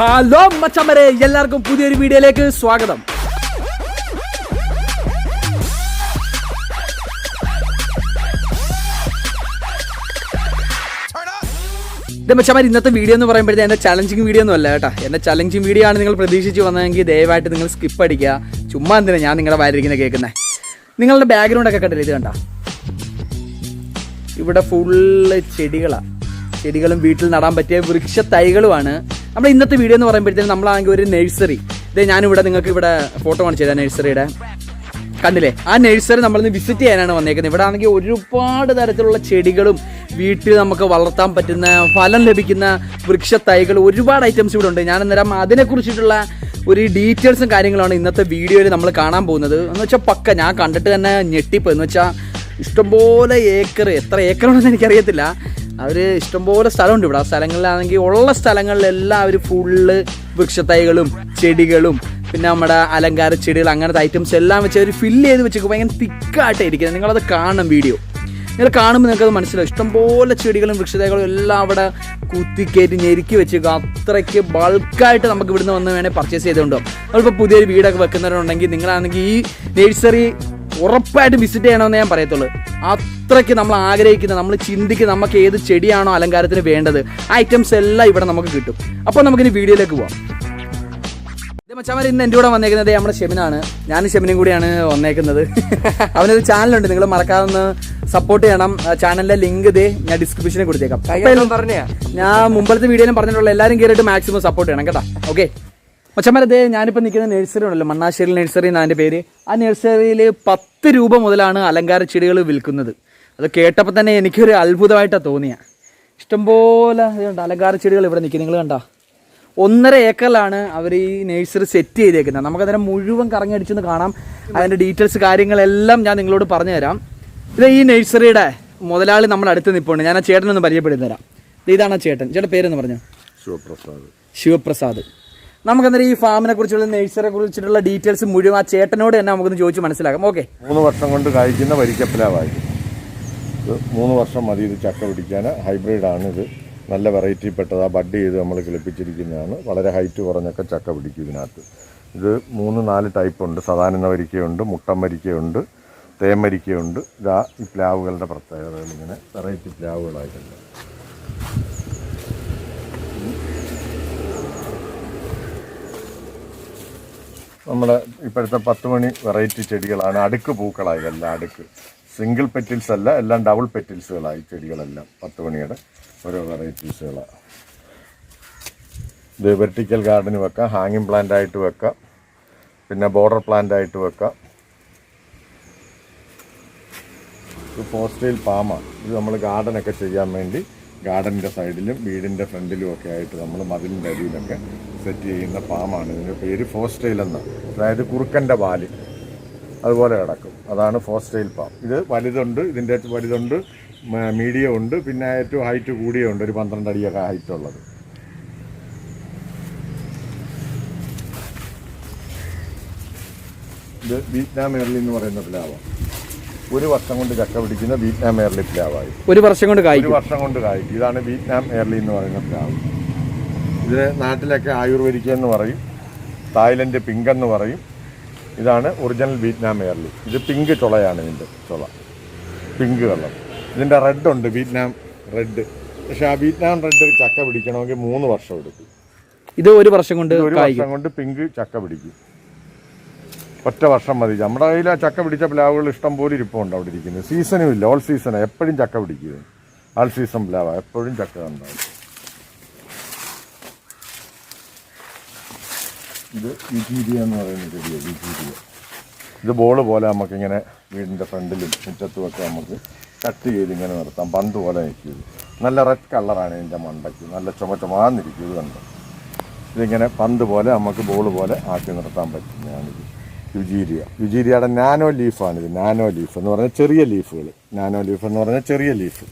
Hello മച്ചമ്മരെ എല്ലാവർക്കും പുതിയൊരു വീഡിയോയിലേക്ക് സ്വാഗതം. മച്ചമാർ ഇന്നത്തെ വീഡിയോ എന്ന് പറയുമ്പോഴത്തേ എന്റെ ചലഞ്ചിങ് വീഡിയോ ഒന്നും അല്ല കേട്ടോ. എന്റെ ചലഞ്ചിങ് വീഡിയോ ആണ് നിങ്ങൾ പ്രതീക്ഷിച്ച് വന്നതെങ്കിൽ ദയവായിട്ട് നിങ്ങൾ സ്കിപ്പ് അടിക്കുക. ചുമ്മാ എന്തിനാ ഞാൻ നിങ്ങളുടെ വായിരിക്കുന്ന കേൾക്കുന്നത് നിങ്ങളുടെ ബാക്ക്ഗ്രൗണ്ട് ഒക്കെ കണ്ടില്ല ഇത് കണ്ട? ഇവിടെ ഫുള്ള് ചെടികളാണ് ചെടികളും വീട്ടിൽ നടാൻ പറ്റിയ വൃക്ഷ തൈകളുമാണ് നമ്മുടെ ഇന്നത്തെ വീഡിയോ എന്ന് പറയുമ്പോഴത്തേക്കും നമ്മളാണെങ്കിൽ ഒരു നഴ്സറി ഇതേ ഞാനിവിടെ നിങ്ങൾക്ക് ഇവിടെ ഫോട്ടോ കാണിച്ചു തരാം നഴ്സറിയുടെ കണ്ടില്ലേ? ആ നഴ്സറി നമ്മളിന്ന് വിസിറ്റ് ചെയ്യാനാണ് വന്നേക്കുന്നത്. ഇവിടെ ആണെങ്കിൽ ഒരുപാട് തരത്തിലുള്ള ചെടികളും വീട്ടിൽ നമുക്ക് വളർത്താൻ പറ്റുന്ന ഫലം ലഭിക്കുന്ന വൃക്ഷ തൈകൾ ഒരുപാട് ഐറ്റംസ് ഇവിടെ ഉണ്ട്. ഞാൻ അന്നേരം അതിനെക്കുറിച്ചിട്ടുള്ള ഒരു ഡീറ്റെയിൽസും കാര്യങ്ങളാണ് ഇന്നത്തെ വീഡിയോയിൽ നമ്മൾ കാണാൻ പോകുന്നത്. എന്ന് വെച്ചാൽ പക്ക ഞാൻ കണ്ടിട്ട് തന്നെ ഞെട്ടിപ്പോ എന്ന് വെച്ചാൽ ഇഷ്ടംപോലെ ഏക്കർ എത്ര ഏക്കറാണെന്ന് എനിക്കറിയത്തില്ല. അവർ ഇഷ്ടംപോലെ സ്ഥലമുണ്ട് ഇവിടെ. ആ സ്ഥലങ്ങളിലാണെങ്കിൽ ഉള്ള സ്ഥലങ്ങളിലെല്ലാം അവർ ഫുള്ള് വൃക്ഷത്തൈകളും ചെടികളും പിന്നെ നമ്മുടെ അലങ്കാര ചെടികൾ അങ്ങനത്തെ ഐറ്റംസ് എല്ലാം വെച്ച് അവർ ഫില്ല് ചെയ്ത് വെച്ചേക്കും. ഭയങ്കര തിക്കായിട്ട് ഇരിക്കുന്നത് നിങ്ങളത് കാണണം വീഡിയോ നിങ്ങൾ കാണുമ്പോൾ നിങ്ങൾക്കത് മനസ്സിലാവും. ഇഷ്ടംപോലെ ചെടികളും വൃക്ഷതകളും എല്ലാം അവിടെ കുത്തിക്കയറ്റി ഞെരുക്കി വെച്ചേക്കും. അത്രയ്ക്ക് ബൾക്കായിട്ട് നമുക്ക് ഇവിടുന്ന് വന്ന് വേണേൽ പർച്ചേസ് ചെയ്തുകൊണ്ടോ നമ്മളിപ്പോൾ പുതിയൊരു വീടൊക്കെ വെക്കുന്നവരുണ്ടെങ്കിൽ നിങ്ങളാണെങ്കിൽ ഈ നേഴ്സറി ഉറപ്പായിട്ടും വിസിറ്റ് ചെയ്യണമെന്ന് ഞാൻ പറയത്തുള്ളൂ. അത്രയ്ക്ക് നമ്മൾ ആഗ്രഹിക്കുന്ന നമ്മൾ ചിന്തിക്കുന്ന നമുക്ക് ഏത് ചെടിയാണോ അലങ്കാരത്തിന് വേണ്ടത് ആ ഐറ്റംസ് എല്ലാം ഇവിടെ നമുക്ക് കിട്ടും. അപ്പോൾ നമുക്കിനി വീഡിയോയിലേക്ക് പോവാം. മച്ചാമാർ ഇന്ന് എന്റെ കൂടെ വന്നേക്കുന്നത് നമ്മുടെ ഷെമിനാണ്. ഞാൻ ഷെമിനും കൂടിയാണ് വന്നേക്കുന്നത്. അവനൊരു ചാനലുണ്ട് നിങ്ങൾ മറക്കാതെ സപ്പോർട്ട് ചെയ്യണം. ചാനലിലെ ചാനലിന്റെ ലിങ്ക് ഇതേ ഞാൻ ഡിസ്ക്രിപ്ഷനിൽ കൊടുത്തേക്കാം. പറഞ്ഞ. ഞാൻ മുമ്പത്തെ വീഡിയോയിലും പറഞ്ഞിട്ടുള്ള എല്ലാവരും കയറിയിട്ട് മാക്സിമം സപ്പോർട്ട് ചെയ്യണം കേട്ടോ. ഓക്കെ മച്ചന്മാരതേ ഞാനിപ്പോൾ നിൽക്കുന്ന നഴ്സറി ഉണ്ടല്ലോ മണ്ണാശ്ശേരി നഴ്സറി എന്നാണ് എന്റെ പേര്. ആ നഴ്സറിയിൽ പത്ത് രൂപ മുതലാണ് അലങ്കാര ചെടികൾ വിൽക്കുന്നത്. അത് കേട്ടപ്പോൾ തന്നെ എനിക്കൊരു അത്ഭുതമായിട്ടാണ് തോന്നിയ. ഇഷ്ടംപോലെ ഇതുണ്ട് അലങ്കാര ചെടികൾ ഇവിടെ നിൽക്കും നിങ്ങൾ കണ്ടോ? ഒന്നര ഏക്കറിലാണ് അവർ ഈ നഴ്സറി സെറ്റ് ചെയ്തേക്കുന്നത്. നമുക്കതിനെ മുഴുവൻ കറങ്ങടിച്ചെന്ന് കാണാം. അതിന്റെ ഡീറ്റെയിൽസ് കാര്യങ്ങളെല്ലാം ഞാൻ നിങ്ങളോട് പറഞ്ഞു തരാം ഇത് ഈ നഴ്സറിയുടെ മുതലാളി നമ്മൾ അടുത്ത് നിൽപ്പുണ്ട് ഞാൻ ആ ചേട്ടനൊന്ന് പരിചയപ്പെടുത്തി തരാം. ഇതാണ് ആ ചേട്ടൻ. ചേട്ടൻ പേരെന്ന് പറഞ്ഞു? ശിവപ്രസാദ്. ശിവപ്രസാദ്. നമുക്കന്നേരം ഈ ഫാമിനെ കുറിച്ചുള്ള നേഴ്സറെ കുറിച്ചിട്ടുള്ള ഡീറ്റെയിൽസ് മുഴുവൻ ആ ചേട്ടനോട് തന്നെ നമുക്കൊന്ന് ചോദിച്ച് മനസ്സിലാക്കാം. ഓക്കെ. മൂന്ന് വർഷം കൊണ്ട് കായ്ക്കുന്ന വരിക്കപ്പിലാവായി. മൂന്ന് വർഷം മതി ഇത് ചക്ക പിടിക്കാൻ. ഹൈബ്രിഡാണ് ഇത്. നല്ല വെറൈറ്റി പെട്ടതാ ബഡ് ചെയ്ത് നമ്മൾ കിളിപ്പിച്ചിരിക്കുന്നതാണ്. വളരെ ഹൈറ്റ് കുറഞ്ഞൊക്കെ ചക്ക പിടിക്കും ഇതിനകത്ത്. ഇത് മൂന്ന് നാല് ടൈപ്പ് ഉണ്ട് സാധാരണ വരിക്കയുണ്ട് മുട്ടം വരിക്കയുണ്ട്. തേമരിക്കയുണ്ട് ഇതാ ഈ പ്ലാവുകളുടെ പ്രത്യേകതകൾ ഇങ്ങനെ വെറൈറ്റി പ്ലാവുകളായിട്ടുണ്ട്. നമ്മുടെ ഇപ്പോഴത്തെ പത്ത് മണി വെറൈറ്റി ചെടികളാണ്. അടുക്ക് പൂക്കളായി എല്ലാം അടുക്ക്. സിംഗിൾ പെറ്റിൽസ് അല്ല എല്ലാം ഡബിൾ പെറ്റിൽസുകളായി ചെടികളെല്ലാം. പത്ത് മണിയുടെ ഓരോ വെറൈറ്റീസുകളാണ് ഇത് വെർട്ടിക്കൽ ഗാർഡന് വെക്കാം ഹാങ്ങിങ് പ്ലാന്റ് ആയിട്ട് വെക്കാം പിന്നെ ബോർഡർ പ്ലാന്റ് ആയിട്ട് വെക്കാം. ഇത് പോസ്റ്റയിൽ പാമാണ് ഇത് നമ്മൾ ഗാർഡനൊക്കെ ചെയ്യാൻ വേണ്ടി ഗാർഡന്റെ സൈഡിലും വീടിന്റെ ഫ്രണ്ടിലും ഒക്കെ ആയിട്ട് നമ്മൾ മതിലിന്റെ അടിയിലൊക്കെ സെറ്റ് ചെയ്യുന്ന ഫാമാണ് ഇതിന്റെ പേര് ഫോസ്റ്റൈൽ എന്ന്. അതായത് കുറുക്കന്റെ വാൽ. അതുപോലെ കിടക്കും. അതാണ് ഫോസ്റ്റൈൽ പാം ഇത് വലുതുണ്ട് ഇതിന്റെ വലുതുണ്ട് മീഡിയം ഉണ്ട് പിന്നെ ഏറ്റവും ഹൈറ്റ് കൂടിയുണ്ട് ഒരു പന്ത്രണ്ട് അടിയൊക്കെ ഹൈറ്റ് ഉള്ളത്. ഇത് വിയറ്റ്നാം എർലി എന്ന് പറയുന്ന പ്ലാവാണ്. ഒരു വർഷം കൊണ്ട് ചക്ക പിടിക്കുന്ന വിയറ്റ്നാം എയർലി പ്ലാവായി ഒരു വർഷം കൊണ്ട് ഒരു കായ്ക്കും വർഷം കൊണ്ട് കായ്ക്കും. ഇതാണ് വിയറ്റ്നാം എയർലി എന്ന് പറയുന്ന പ്ലാവ് ഇതിന് നാട്ടിലൊക്കെ ആയുർവേദിക്ക എന്ന് പറയും. തായ്ലൻഡ് പിങ്ക് എന്ന് പറയും. ഇതാണ് ഒറിജിനൽ വിയറ്റ്നാം എയർലി ഇത് പിങ്ക് ചുളയാണ് ഇതിന്റെ ചുള. പിങ്ക് കളർ ഇതിന്റെ റെഡ് ഉണ്ട് വിയറ്റ്നാം റെഡ്. പക്ഷെ ആ വിയറ്റ്നാം റെഡ് ചക്ക പിടിക്കണമെങ്കിൽ മൂന്ന് വർഷം എടുക്കും. ഇത് ഒരു വർഷം കൊണ്ട് ഒരു കായ്ക്കും. വർഷം കൊണ്ട് പിങ്ക് ചക്ക പിടിക്കും. ഒറ്റ വർഷം മതി. നമ്മുടെ കയ്യിൽ ആ ചക്ക പിടിച്ച പ്ലാവുകൾ ഇഷ്ടം പോലെ ഇരിപ്പുണ്ട് അവിടെ ഇരിക്കുന്നത്. സീസണും ഇല്ല. ഓൾ സീസണാണ് എപ്പോഴും ചക്ക പിടിക്കുക ആൾ സീസൺ പ്ലാവ. എപ്പോഴും ചക്ക ഉണ്ടാവും. ഇത് വിജീരിയ എന്ന് പറയുന്ന ചെടിയാണ് വിജീരിയ. ഇത് ബോൾ പോലെ നമുക്കിങ്ങനെ വീടിന്റെ ഫ്രണ്ടിലും മുറ്റത്തും ഒക്കെ നമുക്ക് കട്ട് ചെയ്ത് ഇങ്ങനെ നിർത്താം. പന്ത് പോലെ നിൽക്കും. നല്ല റെഡ് കളറാണ് ഇതിന്റെ മണ്ടയ്ക്ക്. നല്ല ചുമ ചുമാന്നിരിക്കും. ഇത് കണ്ടോ? ഇതിങ്ങനെ പന്ത് പോലെ നമുക്ക് ബോൾ പോലെ ആക്കി നിർത്താൻ പറ്റുന്നതാണിത് യുജീരിയ. യുജീരിയയുടെ നാനോ ലീഫാണ് ഇത് നാനോ ലീഫ് എന്ന് പറഞ്ഞാൽ ചെറിയ ലീഫുകൾ. നാനോ ലീഫ് എന്ന് പറഞ്ഞാൽ ചെറിയ ലീഫ്.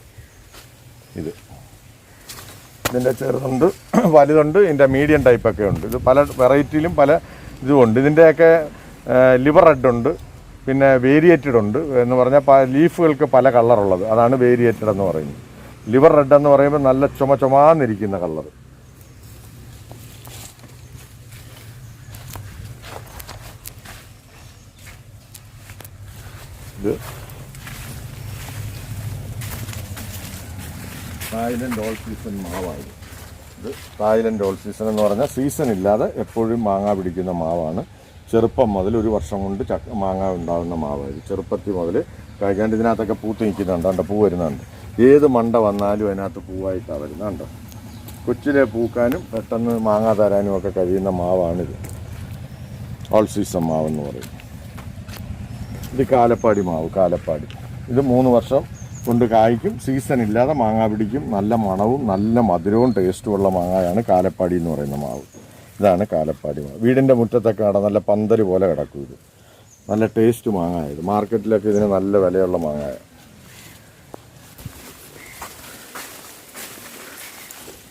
ഇത്. ഇതിന്റെ ചെറുതുണ്ട് വലുതുണ്ട് ഇതിന്റെ മീഡിയം ടൈപ്പൊക്കെ ഉണ്ട്. ഇത് പല വെറൈറ്റിയിലും പല ഇതുമുണ്ട് ഇതിന്റെയൊക്കെ ലിവർ റെഡ് ഉണ്ട് പിന്നെ വേരിയേറ്റഡ് ഉണ്ട് എന്ന് പറഞ്ഞാൽ ലീഫുകൾക്ക് പല കളറുള്ളത് അതാണ് വേരിയേറ്റഡ് എന്ന് പറയുന്നത്. ലിവർ റെഡ് എന്ന് പറയുമ്പോൾ നല്ല ചുമ ചുമാന്നിരിക്കുന്ന കളർ ഇത്. തായ്ലൻഡ് ഓൾ സീസൺ മാവാണ് ഇത്. തായ്ലൻഡ് ഓൾ സീസൺ എന്ന് പറഞ്ഞാൽ സീസൺ ഇല്ലാതെ എപ്പോഴും മാങ്ങ പിടിക്കുന്ന മാവാണ്. ചെറുപ്പം മുതൽ ഒരു വർഷം കൊണ്ട് ചക്ക മാങ്ങ ഉണ്ടാകുന്ന മാവായത് ചെറുപ്പത്തി മുതൽ കഴിക്കാണ്ട് ഇതിനകത്തൊക്കെ പൂത്ത് നിൽക്കുന്നുണ്ട്. കണ്ടോ? പൂ വരുന്നുണ്ട്. ഏത് മണ്ട വന്നാലും അതിനകത്ത് പൂവായിട്ടാണ് വരുന്നുണ്ട് കൊച്ചിലെ പൂക്കാനും പെട്ടെന്ന് മാങ്ങ തരാനും ഒക്കെ കഴിയുന്ന മാവാണിത്. ഓൾ സീസൺ മാവെന്ന് പറയും. ഇത് കാലപ്പാടി മാവ് കാലപ്പാടി. ഇത് മൂന്ന് വർഷം കൊണ്ട് കായ്ക്കും. സീസൺ ഇല്ലാതെ മാങ്ങ പിടിക്കും. നല്ല മണവും നല്ല മധുരവും ടേസ്റ്റും ഉള്ള മാങ്ങയാണ് കാലപ്പാടി എന്ന് പറയുന്ന മാവ്. ഇതാണ് കാലപ്പാടി മാവ്. വീടിന്റെ മുറ്റത്തൊക്കെ നട നല്ല പന്തൽ പോലെ കിടക്കും ഇത്. നല്ല ടേസ്റ്റ് മാങ്ങായത് മാർക്കറ്റിലൊക്കെ ഇതിന് നല്ല വിലയുള്ള മാങ്ങായ.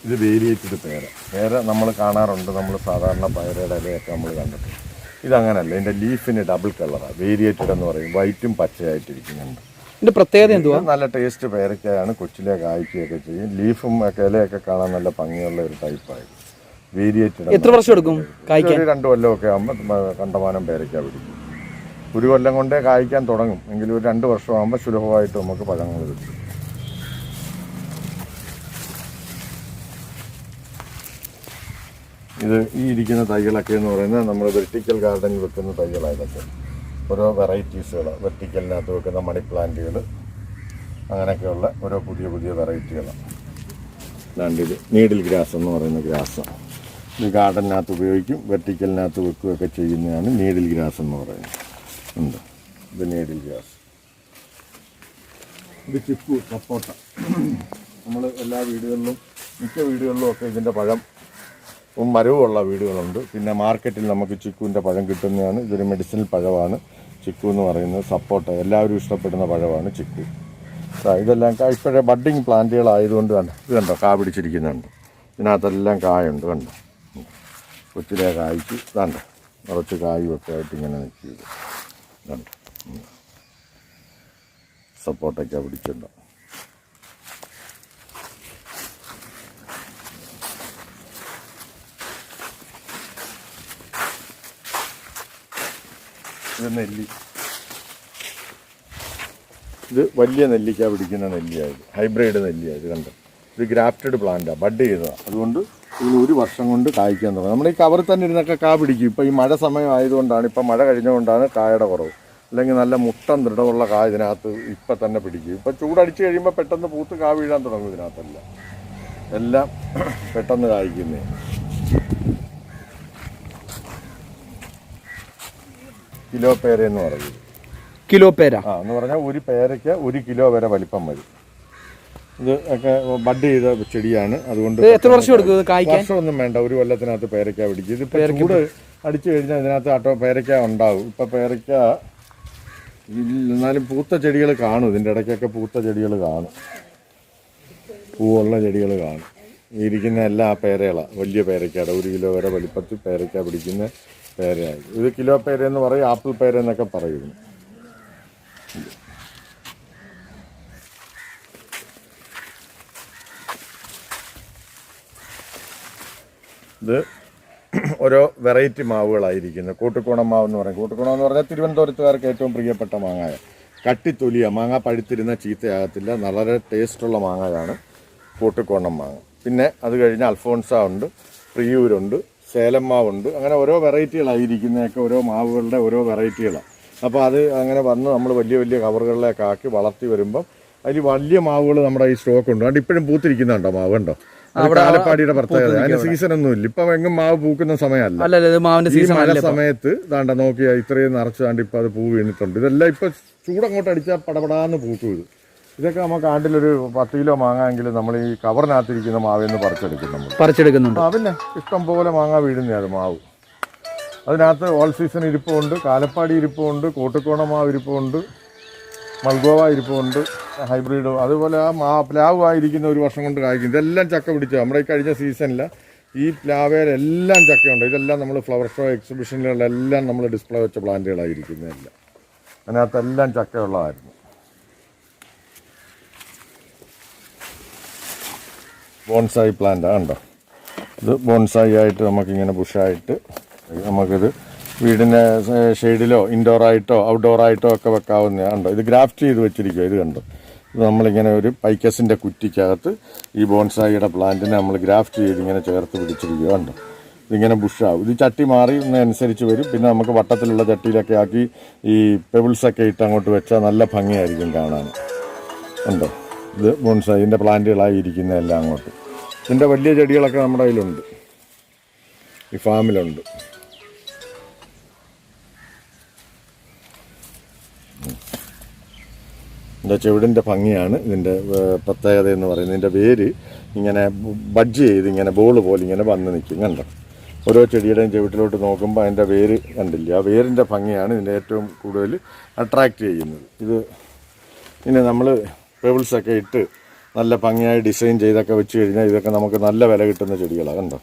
ഇത് വേലിയേറ്റിട്ട് പേര. പേര നമ്മൾ കാണാറുണ്ട്. നമ്മൾ സാധാരണ പയറയുടെ ഇലയൊക്കെ നമ്മൾ കണ്ടിട്ടുണ്ട്. ഇതങ്ങനല്ല. ഇതിന്റെ ലീഫിന് ഡബിൾ കളറാണ് വേരിയേറ്റഡ് എന്ന് പറയും. വൈറ്റും പച്ചയായിട്ടിരിക്കുന്നുണ്ട്. ഇതിന്റെ പ്രത്യേകത എന്തുവാ? നല്ല ടേസ്റ്റ് പേരക്കയാണ് കൊച്ചിലെ കായ്ക്കുകയൊക്കെ ചെയ്യും. ലീഫും ഒക്കെ ഇലയൊക്കെ കാണാൻ നല്ല ഭംഗിയുള്ള ഒരു ടൈപ്പായി വേരിയേറ്റഡ് എത്ര വർഷം എടുക്കും കായ്ക്കാൻ? രണ്ട് കൊല്ലമൊക്കെ ആകുമ്പോൾ കണ്ടമാനം പേരയ്ക്ക പിടിക്കും. ഒരു കൊല്ലം കൊണ്ടേ കായ്ക്കാൻ തുടങ്ങും. എങ്കിലും ഒരു രണ്ട് വർഷം ആകുമ്പോൾ സുലഭമായിട്ട് നമുക്ക് പഴങ്ങൾ കിട്ടും. ഇത് ഈ ഇരിക്കുന്ന തൈകളൊക്കെ എന്ന് പറയുന്നത് നമ്മൾ വെർട്ടിക്കൽ ഗാർഡനിൽ വെക്കുന്ന തൈകളാണ് ഇതൊക്കെ. ഓരോ വെറൈറ്റീസുകൾ വെർട്ടിക്കലിനകത്ത് വെക്കുന്ന മണി പ്ലാന്റുകൾ അങ്ങനെയൊക്കെയുള്ള ഓരോ പുതിയ പുതിയ വെറൈറ്റികളാണ് അല്ലാണ്ട് ഇത് നീഡിൽ ഗ്രാസ് എന്ന് പറയുന്ന ഗ്രാസ് ഇത് ഗാർഡനകത്ത് ഉപയോഗിക്കും വെർട്ടിക്കലിനകത്ത് വെക്കുകയൊക്കെ ചെയ്യുന്നതാണ് നീഡിൽ ഗ്രാസ് എന്ന് പറയുന്നത്. ഉണ്ട്. ഇത് നീഡിൽ ഗ്രാസ് ഇത് ചിക്കു സപ്പോട്ട. നമ്മൾ എല്ലാ വീടുകളിലും മിക്ക വീടുകളിലും ഒക്കെ ഇതിന്റെ പഴം മരവുമുള്ള വീടുകളുണ്ട്. പിന്നെ മാർക്കറ്റിൽ നമുക്ക് ചിക്കുവിന്റെ പഴം കിട്ടുന്നതാണ്. ഇതൊരു മെഡിസിനൽ പഴമാണ്. ചിക്കു എന്ന് പറയുന്നത് സപ്പോർട്ട് എല്ലാവരും ഇഷ്ടപ്പെടുന്ന പഴമാണ് ചിക്കു. ഇതെല്ലാം ഇപ്പോഴേ ബഡ്ഡിങ് പ്ലാന്റുകളായതുകൊണ്ട് കണ്ടോ? ഇത് കണ്ടോ? കാ പിടിച്ചിരിക്കുന്നുണ്ട്. ഇതിനകത്തെല്ലാം കായുണ്ട് കണ്ടോ. കൊച്ചിലെ കായ്ക്ക് ഇതാണ്ട് നിറച്ച് കായും ഒക്കെ ആയിട്ട് ഇങ്ങനെ നിൽക്കുക. സപ്പോട്ടയ്ക്ക പിടിച്ചിട്ടുണ്ടോ. ഇത് നെല്ലി. ഇത് വലിയ നെല്ലിക്ക പിടിക്കുന്ന നെല്ലിയായത്. ഹൈബ്രിഡ് നെല്ലിയായത് കണ്ടോ? ഇത് ഗ്രാഫ്റ്റഡ് പ്ലാന്റാണ് ബഡ് ചെയ്തതാണ് അതുകൊണ്ട് ഇതിന് ഒരു വർഷം കൊണ്ട് കായ്ക്കാൻ തുടങ്ങും. നമ്മൾ ഈ കവറിൽ തന്നെ ഇരുന്നൊക്കെ കാ പിടിക്കും. ഇപ്പോൾ ഈ മഴ സമയം ആയതുകൊണ്ടാണ് ഇപ്പം മഴ കഴിഞ്ഞുകൊണ്ടാണ് കായയുടെ കുറവ്. അല്ലെങ്കിൽ നല്ല മുട്ടം ദൃഢമുള്ള കാ ഇതിനകത്ത് ഇപ്പം തന്നെ പിടിക്കും. ഇപ്പം ചൂടടിച്ച് കഴിയുമ്പോൾ പെട്ടെന്ന് പൂത്ത് കാ വീഴാൻ തുടങ്ങും ഇതിനകത്തെല്ലാം. എല്ലാം പെട്ടെന്ന് കായ്ക്കുന്നേ. കിലോ പേര എന്ന് പറയുന്നത് കിലോ പേര? ആ എന്ന് പറഞ്ഞാൽ ഒരു പേരയ്ക്ക് ഒരു കിലോ വരെ വലിപ്പം വരും. ഇത് ഒക്കെ ബഡ് ചെയ്ത ചെടിയാണ്. അതുകൊണ്ട് എത്ര വർഷം എടുക്കും കായ്ക്കാൻ? വർഷമൊന്നും വേണ്ട. ഒരു കൊല്ലത്തിനകത്ത് പേരയ്ക്ക പിടിക്കും. ഇത് ചൂട് അടിച്ചു കഴിഞ്ഞാൽ ഇതിനകത്ത് ആട്ടോ പേരയ്ക്ക ഉണ്ടാവും. ഇപ്പൊ പേരയ്ക്ക എന്നാലും പൂത്ത ചെടികൾ കാണും. ഇതിന്റെ ഇടയ്ക്കൊക്കെ പൂത്ത ചെടികൾ കാണും. പൂവുള്ള ചെടികൾ കാണും. ഇരിക്കുന്ന എല്ലാ പേരകളാണ് വലിയ പേരയ്ക്കയുടെ ഒരു കിലോ വരെ വലിപ്പത്തിൽ പേരയ്ക്ക പിടിക്കുന്ന പേരയായി. ഇത് കിലോ പേര എന്ന് പറയും ആപ്പിൾ പേര എന്നൊക്കെ പറയുന്നു. ഇത് ഓരോ വെറൈറ്റി മാവുകളായിരിക്കുന്നത് കൂട്ടുകോണം മാവ് എന്ന് പറയും. കൂട്ടുകോണം എന്ന് പറഞ്ഞാൽ തിരുവനന്തപുരത്തുകാർക്ക് ഏറ്റവും പ്രിയപ്പെട്ട മാങ്ങായ. കട്ടിത്തൊലിയ മാങ്ങ പഴുത്തിരുന്ന ചീത്തയാകത്തില്ല വളരെ ടേസ്റ്റുള്ള മാങ്ങയാണ് കൂട്ടുകോണം മാങ്ങ. പിന്നെ അത് കഴിഞ്ഞ് അൽഫോൺസ ഉണ്ട് പ്രിയൂരുണ്ട് സേലം മാവുണ്ട്. അങ്ങനെ ഓരോ വെറൈറ്റികളായിരിക്കുന്നതൊക്കെ ഓരോ മാവുകളുടെ ഓരോ വെറൈറ്റികളാണ് അപ്പോൾ അത് അങ്ങനെ വന്ന് നമ്മൾ വലിയ വലിയ കവറുകളിലേക്ക് ആക്കി വളർത്തി വരുമ്പം അതിൽ വലിയ മാവുകൾ നമ്മുടെ ഈ സ്റ്റോക്ക് ഉണ്ട്. അതുകൊണ്ട് ഇപ്പോഴും പൂത്തിരിക്കുന്നുണ്ടോ മാവ് ഉണ്ടോ ആലപ്പാടിയുടെ പ്രത്യേകത. അതിന് സീസൺ ഒന്നും ഇല്ല. ഇപ്പൊ എങ്ങും മാവ് പൂക്കുന്ന സമയമല്ല. ഈ മഴ സമയത്ത് ദാണ്ട നോക്കിയാ ഇത്രയും നിറച്ചാണ്ട് ഇപ്പൊ അത് പൂ വീണിട്ടുണ്ട്. ഇതെല്ലാം ഇപ്പൊ ചൂടങ്ങോട്ട് അടിച്ചാൽ പടപടാന്ന് പൂക്കും ഇത്. ഇതൊക്കെ നമുക്ക് ആണ്ടിലൊരു പത്ത് കിലോ മാങ്ങാമെങ്കിലും നമ്മൾ ഈ കവറിനകത്തിരിക്കുന്ന മാവിന്ന് പറിച്ചെടുക്കും നമ്മൾ. പറിച്ചെടുക്കുന്നുണ്ട്. ആ പിന്നെ ഇഷ്ടം പോലെ മാങ്ങ വീഴുന്നതാണ് മാവ്. അതിനകത്ത് ഓൾ സീസൺ ഇരിപ്പുണ്ട് കാലപ്പാടി ഇരിപ്പുണ്ട് കോട്ടക്കോണ മാവ് ഇരിപ്പുണ്ട് മൽഗോവ ഇരിപ്പുണ്ട് ഹൈബ്രിഡ് അതുപോലെ ആ മാ പ്ലാവ് ആയിരിക്കുന്ന ഒരു വർഷം കൊണ്ട് കായ്ക്കും. ഇതെല്ലാം ചക്ക പിടിച്ചു നമ്മുടെ ഈ കഴിഞ്ഞ സീസണിൽ ഈ പ്ലാവേലെല്ലാം ചക്കയുണ്ട്. ഇതെല്ലാം നമ്മൾ ഫ്ലവർ ഷോ എക്സിബിഷനുകളിലെല്ലാം നമ്മൾ ഡിസ്പ്ലേ വെച്ച പ്ലാന്റുകളായിരിക്കുന്നതെല്ലാം. അതിനകത്തെല്ലാം ചക്കയുള്ളതായിരുന്നു. ബോൺസായി പ്ലാന്റ് കണ്ടോ ഇത് ബോൺസായി ആയിട്ട് നമുക്കിങ്ങനെ ബുഷായിട്ട് നമുക്കിത് വീടിന്റെ ഷെയ്ഡിലോ ഔട്ട്ഡോർ ആയിട്ടോ ഒക്കെ വെക്കാവുന്ന കണ്ടോ ഇത് ഗ്രാഫ്റ്റ് ചെയ്ത് വെച്ചിരിക്കുക ഇത് കണ്ടോ? ഇത് നമ്മളിങ്ങനെ ഒരു പൈക്കസിന്റെ കുറ്റിക്കകത്ത് ഈ ബോൺസായിയുടെ പ്ലാന്റിനെ നമ്മൾ ഗ്രാഫ്റ്റ് ചെയ്ത് ഇങ്ങനെ ചേർത്ത് പിടിച്ചിരിക്കുക ഉണ്ടോ ഇതിങ്ങനെ ബുഷാവും ഇത് ചട്ടി മാറിയുന്നതനുസരിച്ച് വരും. പിന്നെ നമുക്ക് വട്ടത്തിലുള്ള ചട്ടിയിലൊക്കെ ആക്കി ഈ പെബിൾസൊക്കെ ഇട്ട് അങ്ങോട്ട് വെച്ചാൽ നല്ല ഭംഗിയായിരിക്കും കാണാൻ. ഉണ്ടോ ഇത് ബോൺസായിന്റെ പ്ലാന്റുകളായി ഇരിക്കുന്നതെല്ലാം അങ്ങോട്ട്. ഇതിന്റെ വലിയ ചെടികളൊക്കെ നമ്മുടെ കയ്യിലുണ്ട്. ഈ ഫാമിലുണ്ട്. ഇതിന്റെ ചെവിടിന്റെ ഭംഗിയാണ്. ഇതിന്റെ പ്രത്യേകത എന്ന് പറയുന്നത് ഇതിന്റെ വേര് ഇങ്ങനെ ബഡ്ജ് ചെയ്ത് ഇങ്ങനെ ബോൾ പോലെ ഇങ്ങനെ വന്ന് നിൽക്കും. കണ്ടോ? ഓരോ ചെടിയുടെയും ചെവിട്ടിലോട്ട് നോക്കുമ്പോൾ അതിന്റെ വേര് കണ്ടില്ല? ആ വേരിന്റെ ഭംഗിയാണ് ഇതിന്റെ ഏറ്റവും കൂടുതൽ അട്രാക്റ്റ് ചെയ്യുന്നത്. ഇത് പിന്നെ നമ്മൾ പെബിൾസൊക്കെ ഇട്ട് നല്ല ഭംഗിയായി ഡിസൈൻ ചെയ്തൊക്കെ വെച്ച് കഴിഞ്ഞാൽ ഇതൊക്കെ നമുക്ക് നല്ല വില കിട്ടുന്ന ചെടികളാണ് കണ്ടോ?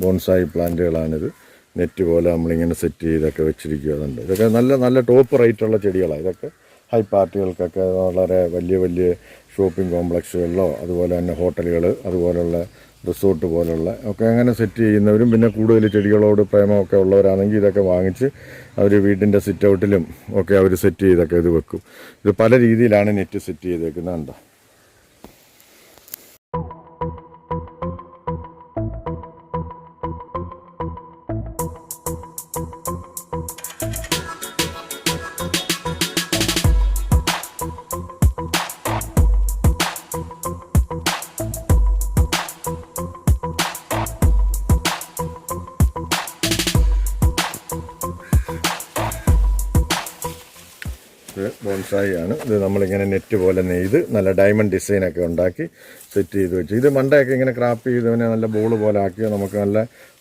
ബോൺസായി പ്ലാന്റുകളാണിത് നെറ്റ് പോലെ നമ്മളിങ്ങനെ സെറ്റ് ചെയ്തൊക്കെ വെച്ചിരിക്കുക അതുണ്ട് ഇതൊക്കെ നല്ല നല്ല ടോപ്പ് റേറ്റുള്ള ചെടികളാണ് ഇതൊക്കെ ഹൈ പാർട്ടികൾക്കൊക്കെ വളരെ വലിയ വലിയ ഷോപ്പിംഗ് കോംപ്ലക്സുകളിലോ അതുപോലെ തന്നെ ഹോട്ടലുകൾ അതുപോലുള്ള റിസോർട്ട് പോലുള്ള ഒക്കെ അങ്ങനെ സെറ്റ് ചെയ്യുന്നവരും പിന്നെ കൂടുതൽ ചെടികളോട് പ്രേമമൊക്കെ ഉള്ളവരാണെങ്കിൽ ഇതൊക്കെ വാങ്ങിച്ച് അവർ വീടിന്റെ സിറ്റ് ഔട്ടിലും ഒക്കെ അവർ സെറ്റ് ചെയ്തൊക്കെ ഇത് വെക്കും. ഇത് പല രീതിയിലാണ് നെറ്റ് സെറ്റ് ചെയ്തേക്കുന്നത് കണ്ടോ? ഇത് ബോൺസായി ആണ് ഇത് നമ്മളിങ്ങനെ നെറ്റ് പോലെ നെയ്ത് നല്ല ഡയമണ്ട് ഡിസൈനൊക്കെ ഉണ്ടാക്കി സെറ്റ് ചെയ്ത് വെച്ചു. ഇത് മണ്ടയൊക്കെ ഇങ്ങനെ ക്രാപ്പ് ചെയ്ത് പിന്നെ നല്ല ബോൾ പോലെ ആക്കി നമുക്ക് നല്ല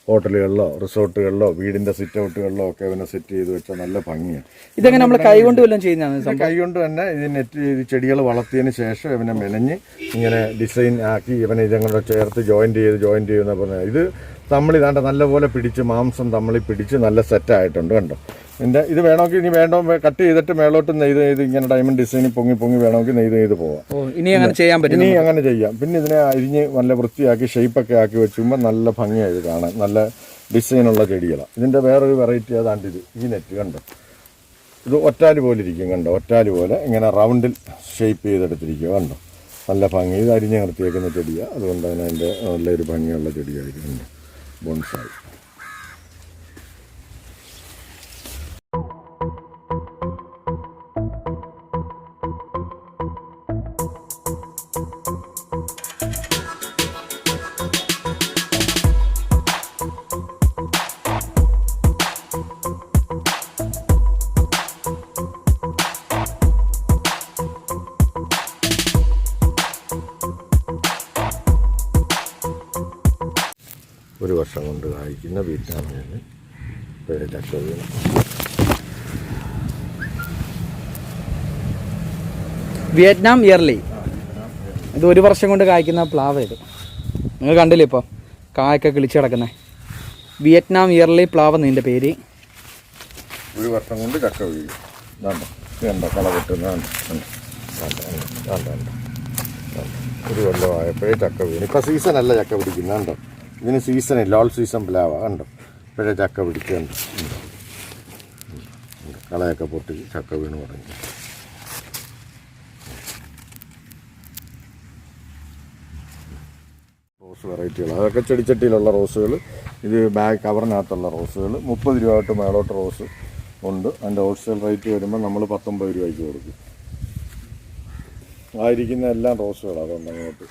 ഹോട്ടലുകളിലോ റിസോർട്ടുകളിലോ വീടിന്റെ സിറ്റ് ഔട്ടുകളിലോ ഒക്കെ ഇവനെ സെറ്റ് ചെയ്ത് വെച്ചാൽ നല്ല ഭംഗിയാണ്. ഇതൊക്കെ നമ്മൾ കൈകൊണ്ട് വല്ലതും ചെയ്യുന്നതാണ് കൈകൊണ്ട് തന്നെ ഇത് നെറ്റ് ചെയ്ത് ചെടികൾ വളർത്തിയതിന് ശേഷം ഇവനെ മെനഞ്ഞ് ഇങ്ങനെ ഡിസൈൻ ആക്കി ഇവനെ ഇതങ്ങനെ ചേർത്ത് ജോയിന്റ് ചെയ്ത് ജോയിന്റ് ചെയ്യുന്ന പറഞ്ഞാൽ ഇത് തമ്മിൽ ഇതാണ്ട് നല്ലപോലെ പിടിച്ച് മാംസം തമ്മിൽ പിടിച്ച് നല്ല സെറ്റായിട്ടുണ്ട് കണ്ടോ? ഇതിന്റെ ഇത് വേണമെങ്കിൽ ഇനി വേണ്ടോ കട്ട് ചെയ്തിട്ട് മേളോട്ട് നെയ്ത് ചെയ്ത് ഇങ്ങനെ ഡയമണ്ട് ഡിസൈനിൽ പൊങ്ങി പൊങ്ങി വേണമെങ്കിൽ നെയ്ത് ചെയ്ത് പോവാം. ഇനി അങ്ങനെ ചെയ്യാൻ പറ്റും ഇനി അങ്ങനെ ചെയ്യാം. പിന്നെ ഇതിനെ അരിഞ്ഞ് നല്ല വൃത്തിയാക്കി ഷേപ്പൊക്കെ ആക്കി വെച്ചുമ്പോൾ നല്ല ഭംഗിയായത് കാണാൻ. നല്ല ഡിസൈനുള്ള ചെടികളാണ്. ഇതിന്റെ വേറൊരു വെറൈറ്റി അതാണ്ട് ഇത്. ഈ നെറ്റ് കണ്ടോ? ഇത് ഒറ്റാൽ പോലെ ഇരിക്കും കണ്ടോ? ഒറ്റാൽ പോലെ ഇങ്ങനെ റൗണ്ടിൽ ഷേപ്പ് ചെയ്തെടുത്തിരിക്കുക കണ്ടോ? നല്ല ഭംഗി. ഇത് അരിഞ്ഞ് നിർത്തിയേക്കുന്ന ചെടിയാണ് അതുകൊണ്ട് തന്നെ അതിന്റെ നല്ലൊരു ഭംഗിയുള്ള ചെടിയായിരിക്കും ബോൺസായി ഒരു വർഷം കൊണ്ട് കായ്ക്കുന്ന വിറ്റാമിന് ചക്ക വീണ് വിയറ്റ്നാം ഇയർലി. ഇത് ഒരു വർഷം കൊണ്ട് കായ്ക്കുന്ന പ്ലാവ് ഇത്. നിങ്ങൾ കണ്ടില്ലേ ഇപ്പോൾ കായൊക്കെ കിളിച്ച് കിടക്കുന്നത് വിയറ്റ്നാം ഇയർലി പ്ലാവ് നിന്റെ പേര്. ഒരു വർഷം കൊണ്ട് ചക്ക വീഴും. കള ഒരു കൊല്ലമായപ്പോഴേ ചക്ക വീഴും ഇപ്പം സീസണല്ല ചക്ക പിടിക്കുന്നത്. കണ്ടോ? ഇതിന് സീസണില്ല ഓൾ സീസൺ പ്ലാവ കണ്ടോ? ഇപ്പോഴേ ചക്ക പിടിക്കുന്നുണ്ട് കളയൊക്കെ പൊട്ടി ചക്ക വീണ് തുടങ്ങി. റോസ് വെറൈറ്റികൾ അതൊക്കെ ചെടിച്ചട്ടിയിലുള്ള റോസുകൾ ഇത് ബാഗ് കവറിനകത്തുള്ള റോസുകൾ മുപ്പത് രൂപ തൊട്ട് മേളോട്ട് റോസ് ഉണ്ട്. അതിന്റെ ഹോൾസെയിൽ റേറ്റ് വരുമ്പോൾ നമ്മൾ പത്തൊമ്പത് രൂപയ്ക്ക് കൊടുക്കും. ആയിരിക്കുന്ന എല്ലാം റോസുകളാണ് അതുകൊണ്ട് അങ്ങോട്ട്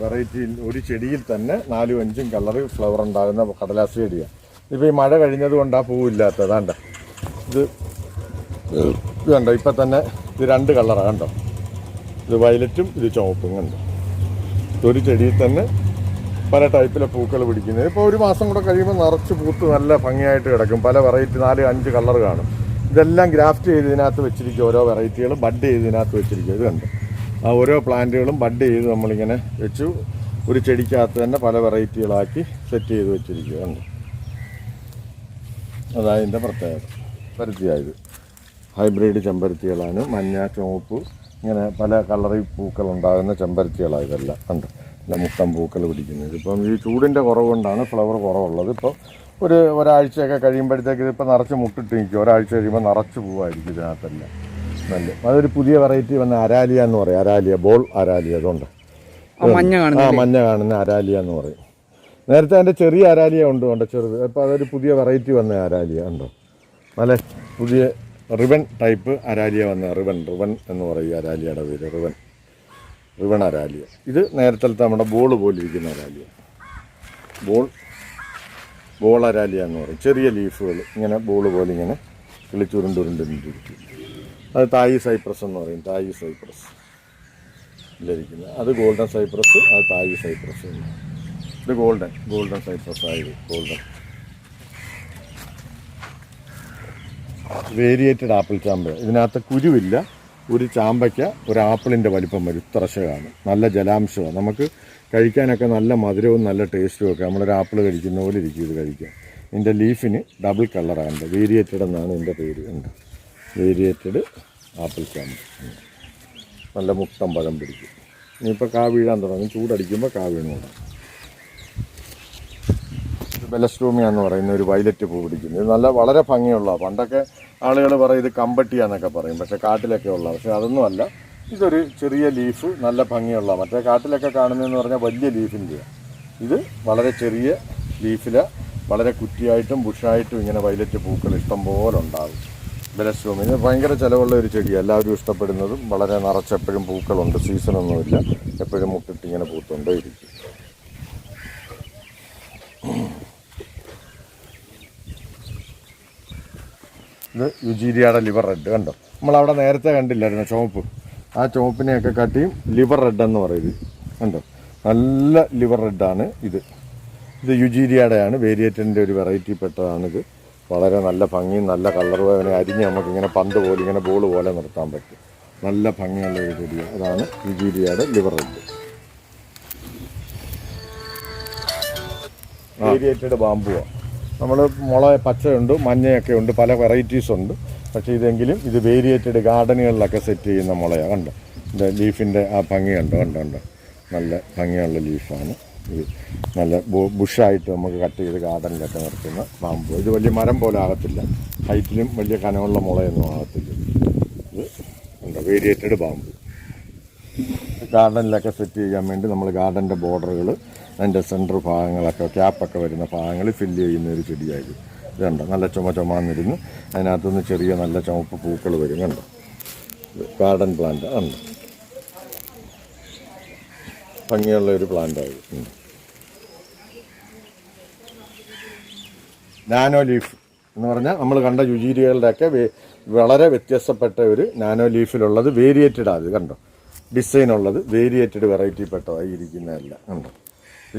വെറൈറ്റിയിൽ ഒരു ചെടിയിൽ തന്നെ നാലും അഞ്ചും കളർ ഫ്ലവർ ഉണ്ടാകുന്ന കടലാസ് ചെടിയാണ് ഇപ്പോൾ ഈ മഴ കഴിഞ്ഞത് കൊണ്ട് ആ പൂവില്ലാത്തത് ഇത് ഇതുണ്ടോ ഇപ്പം തന്നെ ഇത് രണ്ട് കളറാണ് കണ്ടോ? ഇത് വയലറ്റും ഇത് ചുവപ്പും കണ്ടോ? ഒരു ചെടിയിൽ തന്നെ പല ടൈപ്പിലെ പൂക്കൾ പിടിക്കുന്നത്. ഇപ്പോൾ ഒരു മാസം കൂടെ കഴിയുമ്പോൾ നിറച്ച് പൂത്ത് നല്ല ഭംഗിയായിട്ട് കിടക്കും. പല വെറൈറ്റി നാല് അഞ്ച് കളർ കാണും. ഇതെല്ലാം ഗ്രാഫ്റ്റ് ചെയ്തതിനകത്ത് വെച്ചിരിക്കും ഓരോ വെറൈറ്റികൾ ബഡ് ചെയ്തതിനകത്ത് വെച്ചിരിക്കും. ഇത് കണ്ടോ? ഓരോ പ്ലാന്റുകളും ബഡ് ചെയ്ത് നമ്മളിങ്ങനെ വെച്ചു. ഒരു ചെടിക്കകത്ത് തന്നെ പല വെറൈറ്റികളാക്കി സെറ്റ് ചെയ്ത് വെച്ചിരിക്കുകയാണ്. അതായതിന്റെ പ്രത്യേകത. പരുത്തിയായത്. ഹൈബ്രിഡ് ചെമ്പരത്തികളാണ്. മഞ്ഞ ചുവപ്പ് ഇങ്ങനെ പല കളറിൽ പൂക്കൾ ഉണ്ടാകുന്ന ചെമ്പരത്തികളാണ് ഇതെല്ലാം. ഉണ്ട് നല്ല മുട്ടം പൂക്കൾ പിടിക്കുന്നത്. ഇപ്പം ഈ ചൂടിന്റെ കുറവ് കൊണ്ടാണ് ഫ്ലവർ കുറവുള്ളത്. ഇപ്പോൾ ഒരു ഒരാഴ്ചയൊക്കെ കഴിയുമ്പോഴത്തേക്ക് ഇതിപ്പോൾ നിറച്ച് മുട്ടിട്ട് നിൽക്കും. ഒരാഴ്ച കഴിയുമ്പോൾ നിറച്ച് പൂവായിരിക്കും ഇതിനകത്തെല്ലാം. നല്ല. അതൊരു പുതിയ വെറൈറ്റി വന്ന അരാലിയ എന്ന് പറയും. അരാലിയ ബോൾ അരാലിയ അതുകൊണ്ട് ആ മഞ്ഞ ആ മഞ്ഞ കാണുന്ന അരാലിയ എന്ന് പറയും. നേരത്തെ അതിന്റെ ചെറിയ അരാലിയ ഉണ്ട് ഉണ്ട് ചെറുത്. അപ്പോൾ അതൊരു പുതിയ വെറൈറ്റി വന്ന അരാലിയ ഉണ്ടോ? നല്ല പുതിയ റിബൺ ടൈപ്പ് അരാലിയ വന്ന റിബൺ റിബൺ എന്ന് പറയും അരാലിയയുടെ പേര് റിബൺ റിബൺ അരാലിയ. ഇത് നേരത്തെ നമ്മുടെ ബോൾ പോലെ ഇരിക്കുന്ന അരാലിയ. ബോൾ ബോൾ അരാലിയ എന്ന് പറയും. ചെറിയ ലീഫുകൾ ഇങ്ങനെ ബോൾ പോലെ ഇങ്ങനെ കിളിച്ചുരുണ്ടുരുണ്ടിരിക്കും അത് തായി സൈപ്രസ് എന്ന് പറയും. തായി സൈപ്രസ് ഇതിലിരിക്കുന്നത് അത് ഗോൾഡൻ സൈപ്രസ് അത് തായി സൈപ്രസ് ഇത് ഗോൾഡൻ ഗോൾഡൻ സൈപ്രസ് ആയത് ഗോൾഡൻ. വേരിയേറ്റഡ് ആപ്പിൾ ചാമ്പ. ഇതിനകത്ത് കുരുവില്ല ഒരു ചാമ്പയ്ക്ക ഒരു ആപ്പിളിന്റെ വലിപ്പം വരും. ഇത്രശകാണ് നല്ല ജലാംശമാണ്. നമുക്ക് കഴിക്കാനൊക്കെ നല്ല മധുരവും നല്ല ടേസ്റ്റും ഒക്കെ. നമ്മളൊരു ആപ്പിൾ കഴിക്കുന്ന പോലെ ഇരിക്കും ഇത് കഴിക്കാൻ. ഇതിന്റെ ലീഫിന് ഡബിൾ കളറാണ്. വേരിയേറ്റഡ് എന്നാണ് ഇതിന്റെ പേര്. ഉണ്ട്. വേരിയേറ്റഡ് ആപ്പിൾ ഉണ്ട്. നല്ല മുട്ടം പഴം പിടിക്കും. ഇനിയിപ്പോൾ കാ വീഴാൻ തുടങ്ങും. ചൂടടിക്കുമ്പോൾ കാ വീണ് തുടങ്ങും എന്ന് പറയുന്ന ഒരു വയലറ്റ് പൂ പിടിക്കുന്നത് ഇത് നല്ല വളരെ ഭംഗിയുള്ള പണ്ടൊക്കെ ആളുകൾ പറയും ഇത് കമ്പട്ടിയാന്നൊക്കെ പറയും. പക്ഷേ കാട്ടിലൊക്കെ ഉള്ള പക്ഷേ അതൊന്നും അല്ല. ഇതൊരു ചെറിയ ലീഫ് നല്ല ഭംഗിയുള്ള മറ്റേ കാട്ടിലൊക്കെ കാണുന്നതെന്ന് പറഞ്ഞാൽ വലിയ ലീഫിന്റെ ഇത് വളരെ ചെറിയ ലീഫിൽ വളരെ കുറ്റിയായിട്ടും ബുഷായിട്ടും ഇങ്ങനെ വയലറ്റ് പൂക്കൾ ഇഷ്ടം പോലെ ഉണ്ടാകും ബെലസ്ട്രോമി ഇത് ഭയങ്കര ചിലവുള്ള ഒരു ചെടി എല്ലാവരും ഇഷ്ടപ്പെടുന്നതും വളരെ നിറച്ചെപ്പോഴും പൂക്കളുണ്ട്. സീസണൊന്നുമില്ല. എപ്പോഴും മുട്ടിട്ട് ഇങ്ങനെ പൂത്തുകൊണ്ടേ ഇരിക്കും. ഇത് യുജീരിയയുടെ ലിവർ റെഡ് കണ്ടോ? നമ്മൾ അവിടെ നേരത്തെ കണ്ടില്ലായിരുന്നു ചുവപ്പ്. ആ ചുവപ്പിനെയൊക്കെ കാട്ടിയും ലിവർ റെഡ് എന്ന് പറയുന്നത്. കണ്ടോ? നല്ല ലിവർ റെഡാണ് ഇത്. ഇത് യുജീരിയയുടെയാണ്. വേരിയേറ്റന്റെ ഒരു വെറൈറ്റി പെട്ടതാണിത്. വളരെ നല്ല ഭംഗിയും നല്ല കളറും അതിനെ അരിഞ്ഞ് നമുക്ക് ഇങ്ങനെ പന്ത് പോലെ ഇങ്ങനെ ബോൾ പോലെ നിർത്താൻ പറ്റും. നല്ല ഭംഗിയുള്ള ഒരു ചെടി അതാണ് യുജീരിയയുടെ ലിവർ റെഡ് വേരിയേറ്റഡ് ബാമ്പുവാണ് നമ്മൾ മുള പച്ചയുണ്ട് മഞ്ഞയൊക്കെ ഉണ്ട് പല വെറൈറ്റീസ് ഉണ്ട്. പക്ഷേ ഇതെങ്കിലും ഇത് വേരിയേറ്റഡ് ഗാർഡനുകളിലൊക്കെ സെറ്റ് ചെയ്യുന്ന മുളയാണ് കണ്ടോ? ലീഫിന്റെ ആ ഭംഗി കണ്ടോ കണ്ടോ? കണ്ടോ നല്ല ഭംഗിയുള്ള ലീഫാണ് ഇത് നല്ല ബുഷായിട്ട് നമുക്ക് കട്ട് ചെയ്ത് ഗാർഡനിലൊക്കെ നിർത്തുന്ന ബാമ്പു ഇത് വലിയ മരം പോലെ ആകത്തില്ല. ഹൈറ്റിലും വലിയ കനമുള്ള മുളയൊന്നും ആകത്തില്ല. ഇത് എന്താ വേരിയേറ്റഡ് പാമ്പ്. ഗാർഡനിലൊക്കെ സെറ്റ് ചെയ്യാൻ വേണ്ടി നമ്മൾ ഗാർഡന്റെ ബോർഡറുകൾ അതിന്റെ സെന്റർ ഭാഗങ്ങളൊക്കെ ക്യാപ്പൊക്കെ വരുന്ന ഭാഗങ്ങൾ ഫില്ല് ചെയ്യുന്ന ഒരു ചെടിയായിരിക്കും. ഇതുണ്ട് നല്ല ചുമ ചുമന്നിരുന്ന് അതിനകത്തുനിന്ന് ചെറിയ നല്ല ചുമപ്പ് പൂക്കൾ വരും. കണ്ടോ? Garden plant. ഉണ്ട് ഭംഗിയുള്ള ഒരു പ്ലാന്റായി നാനോ ലീഫ് എന്ന് പറഞ്ഞാൽ നമ്മൾ കണ്ട യുജീരിയകളുടെയൊക്കെ ഒക്കെ വളരെ വ്യത്യസ്തപ്പെട്ട ഒരു നാനോ ലീഫിലുള്ളത് വേരിയേറ്റഡ് അത് കണ്ടോ? ഡിസൈൻ ഉള്ളത് വേരിയേറ്റഡ് വെറൈറ്റി പെട്ടതായി ഇരിക്കുന്നതല്ല. കണ്ടോ?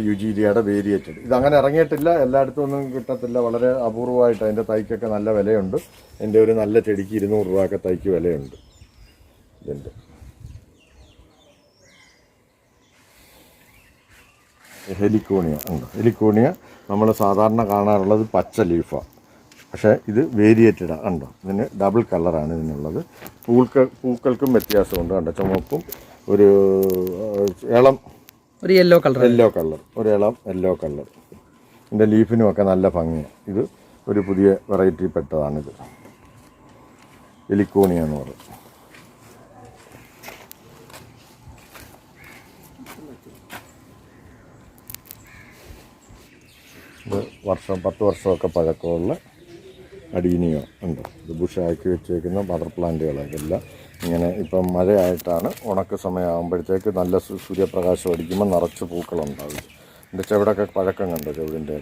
യുജീരിയയുടെ വേരിയേറ്റഡ് ഇത് അങ്ങനെ ഇറങ്ങിയിട്ടില്ല. എല്ലായിടത്തും ഒന്നും കിട്ടത്തില്ല. വളരെ അപൂർവമായിട്ട് അതിന്റെ തൈക്കൊക്കെ നല്ല വിലയുണ്ട്. എന്റെ ഒരു നല്ല ചെടിക്ക് ഇരുന്നൂറ് രൂപയൊക്കെ തൈക്ക് വിലയുണ്ട്. ഇതിന്റെ ഹെലിക്കോണിയ ഉണ്ട്? ഹെലിക്കോണിയ നമ്മൾ സാധാരണ കാണാറുള്ളത് പച്ച ലീഫാണ് പക്ഷേ ഇത് വേരിയേറ്റഡാണ് കണ്ടോ? ഇതിന് ഡബിൾ കളറാണ് ഇതിനുള്ളത്. പൂക്കൾ പൂക്കൾക്കും വ്യത്യാസമുണ്ട്. കണ്ടോ? ചുമപ്പും ഒരു ഇളം. ഒരു യെല്ലോ കളർ യെല്ലോ കളർ ഒരു ഇളം യെല്ലോ കളർ ഇതിന്റെ ലീഫിനും ഒക്കെ നല്ല ഭംഗിയാണ് ഇത് ഒരു പുതിയ വെറൈറ്റി പെട്ടതാണിത്. എലിക്കോണിയ എന്ന് പറയും. ഇത് വർഷം പത്ത് വർഷമൊക്കെ പഴക്കമുള്ള അടീനിയോ ഉണ്ട്. ഇത് ബുഷാക്കി വെച്ചേക്കുന്ന മദർ പ്ലാന്റുകൾ ഇതെല്ലാം ഇങ്ങനെ ഇപ്പം മഴയായിട്ടാണ് ഉണക്ക സമയമാകുമ്പോഴത്തേക്ക് നല്ല സൂര്യപ്രകാശം അടിക്കുമ്പോൾ നിറച്ച് പൂക്കളുണ്ടാവും എന്റെ ചെവിടൊക്കെ പഴക്കം കണ്ടു ചെവിടിന്റെ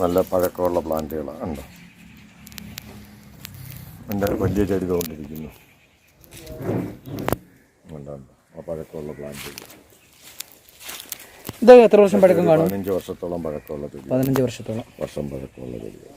നല്ല പഴക്കമുള്ള പ്ലാന്റുകൾ ഉണ്ട് എന്റെ വലിയ ചെടി തോണ്ടിരിക്കുന്നു. ഉണ്ട് ആ പഴക്കമുള്ള പ്ലാന്റുകൾ ഇത് എത്ര വർഷം പഴക്കം കാണും? പതിനഞ്ച് വർഷത്തോളം പഴക്കമുള്ള ചെടി പതിനഞ്ച് വർഷത്തോളം. വർഷം പഴക്കമുള്ള ചെടികൾ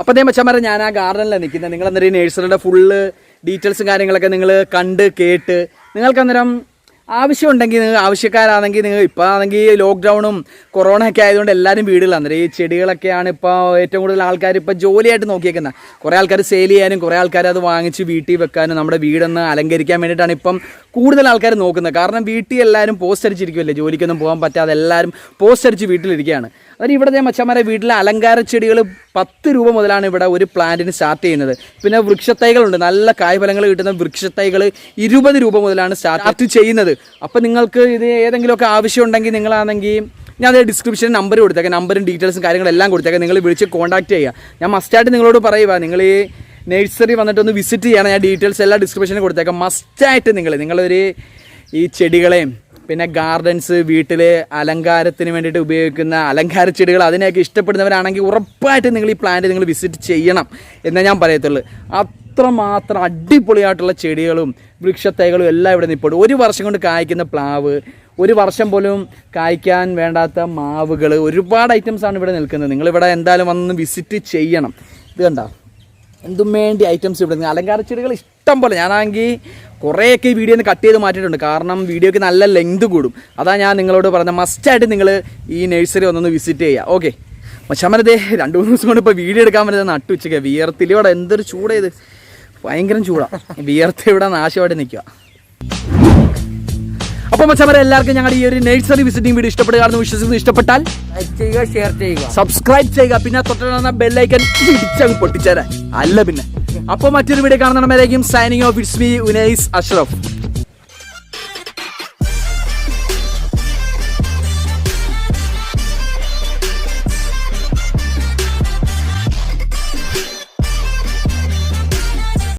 അപ്പോൾ അതേ ഞാൻ ആ ഗാർഡനിലാണ് നിൽക്കുന്നത്. നിങ്ങൾ അന്നേരം ഈ നഴ്സറിയുടെ ഫുള്ള് ഡീറ്റെയിൽസും കാര്യങ്ങളൊക്കെ നിങ്ങൾ കണ്ട് കേട്ട് നിങ്ങൾക്ക് അന്നേരം ആവശ്യമുണ്ടെങ്കിൽ നിങ്ങൾ ആവശ്യക്കാരാണെങ്കിൽ നിങ്ങൾ ഇപ്പോൾ ആണെങ്കിൽ ലോക്ക്ഡൗണും കൊറോണ ഒക്കെ ആയതുകൊണ്ട് എല്ലാവരും വീടുകളാണ് ഈ ചെടികളൊക്കെയാണ് ഇപ്പോൾ ഏറ്റവും കൂടുതൽ ആൾക്കാർ ഇപ്പോൾ ജോലിയായിട്ട് നോക്കിയേക്കുന്നത്. കുറേ ആൾക്കാർ സെയിൽ ചെയ്യാനും കുറേ ആൾക്കാർ അത് വാങ്ങിച്ച് വീട്ടിൽ വെക്കാനും നമ്മുടെ വീടൊന്ന് അലങ്കരിക്കാൻ വേണ്ടിയിട്ടാണ് ഇപ്പം കൂടുതൽ ആൾക്കാർ നോക്കുന്നത്. കാരണം വീട്ടിൽ എല്ലാവരും പോസ്റ്റ് അടിച്ചിരിക്കുമല്ലേ ജോലിക്കൊന്നും പോകാൻ പറ്റാതെ എല്ലാവരും പോസ്റ്റ് അടിച്ച് വീട്ടിലിരിക്കുകയാണ്. അതായത് ഇവിടെ മച്ചന്മാരെ വീട്ടിലെ അലങ്കാര ചെടികൾ പത്ത് രൂപ മുതലാണ് ഇവിടെ ഒരു പ്ലാന്റിന് സ്റ്റാർട്ട് ചെയ്യുന്നത്. പിന്നെ വൃക്ഷത്തൈകളുണ്ട്. നല്ല കായ്ഫലങ്ങൾ കിട്ടുന്ന വൃക്ഷത്തൈകൾ ഇരുപത് രൂപ മുതലാണ് സ്റ്റാർട്ട് ചെയ്യുന്നത്. അപ്പം നിങ്ങൾക്ക് ഇത് ഏതെങ്കിലുമൊക്കെ ആവശ്യമുണ്ടെങ്കിൽ നിങ്ങളാണെങ്കിൽ ഞാൻ അത് ഡിസ്ക്രിപ്ഷനിൽ നമ്പർ കൊടുത്തേക്കാം. നമ്പറും ഡീറ്റെയിൽസും കാര്യങ്ങളെല്ലാം കൊടുത്തേക്കാം. നിങ്ങൾ വിളിച്ച് കോൺടാക്ട് ചെയ്യുക. ഞാൻ മസ്റ്റായിട്ട് നിങ്ങളോട് പറയുക നിങ്ങൾ ഈ നഴ്സറി വന്നിട്ട് ഒന്ന് വിസിറ്റ് ചെയ്യണം. ഞാൻ ഡീറ്റെയിൽസ് എല്ലാം ഡിസ്ക്രിപ്ഷനിൽ കൊടുത്തേക്കാം. മസ്റ്റായിട്ട് നിങ്ങൾ നിങ്ങളൊരു ഈ ചെടികളെയും പിന്നെ ഗാർഡൻസ് വീട്ടിൽ അലങ്കാരത്തിന് വേണ്ടിയിട്ട് ഉപയോഗിക്കുന്ന അലങ്കാര ചെടികൾ അതിനെയൊക്കെ ഇഷ്ടപ്പെടുന്നവരാണെങ്കിൽ ഉറപ്പായിട്ട് നിങ്ങൾ ഈ പ്ലാന്റ് നിങ്ങൾ വിസിറ്റ് ചെയ്യണം എന്നേ ഞാൻ പറയത്തുള്ളൂ. അത്രമാത്രം അടിപൊളിയായിട്ടുള്ള ചെടികളും വൃക്ഷത്തൈകളും എല്ലാം ഇവിടെ നിൽപ്പുണ്ട് ഒരു വർഷം കൊണ്ട് കായ്ക്കുന്ന പ്ലാവ് ഒരു വർഷം പോലും കായ്ക്കാൻ വേണ്ടാത്ത മാവുകൾ ഒരുപാട് ഐറ്റംസാണ് ഇവിടെ നിൽക്കുന്നത്. നിങ്ങളിവിടെ എന്തായാലും വന്ന് വിസിറ്റ് ചെയ്യണം. ഇത് കണ്ടോ? എന്തും വേണ്ടി ഐറ്റംസ് ഇവിടെ അലങ്കാര ചെടികൾ ഇഷ്ടം പോലെ. ഞാനാണെങ്കിൽ കുറേയൊക്കെ ഈ വീഡിയോ ഒന്ന് കട്ട് ചെയ്ത് മാറ്റിയിട്ടുണ്ട്. കാരണം വീഡിയോയ്ക്ക് നല്ല ലെങ്ത് കൂടും. അതാ ഞാൻ നിങ്ങളോട് പറഞ്ഞത് മസ്റ്റായിട്ട് നിങ്ങൾ ഈ നഴ്സറി ഒന്നൊന്ന് വിസിറ്റ് ചെയ്യുക ഓക്കെ മച്ചാമനതേ രണ്ട് മൂന്ന് ദിവസം കൊണ്ട് ഇപ്പോൾ വീഡിയോ എടുക്കാൻ പറ്റുന്നത് നട്ടു ഉച്ചയ്ക്ക്. വിയർത്തിൽ ഇവിടെ എന്തൊരു ചൂടേത് ഭയങ്കരം ചൂടാണ് വിയർത്ത് ഇവിടെ നാശമായിട്ട് നിൽക്കുക അപ്പോൾ മച്ചാമരെ എല്ലാവർക്കും ഞങ്ങളുടെ ഈ ഒരു നഴ്സറി വിസിറ്റിംഗ് വീഡിയോ ഇഷ്ടപ്പെടുകയാണെന്ന് വിശ്വസിക്കുന്നു. ഇഷ്ടപ്പെട്ടാൽ ലൈക്ക് ചെയ്യുക ഷെയർ ചെയ്യുക. സബ്സ്ക്രൈബ് ചെയ്യുക. പിന്നെ തൊട്ടുള്ള ബെല്ലൈക്കൻ ഇടിച്ചങ്ങ് പൊട്ടിച്ചേരാൻ. അല്ല പിന്നെ. അപ്പൊ മറ്റൊരു video കാണുന്നവരേക്കും signing off it's me Unais Ashraf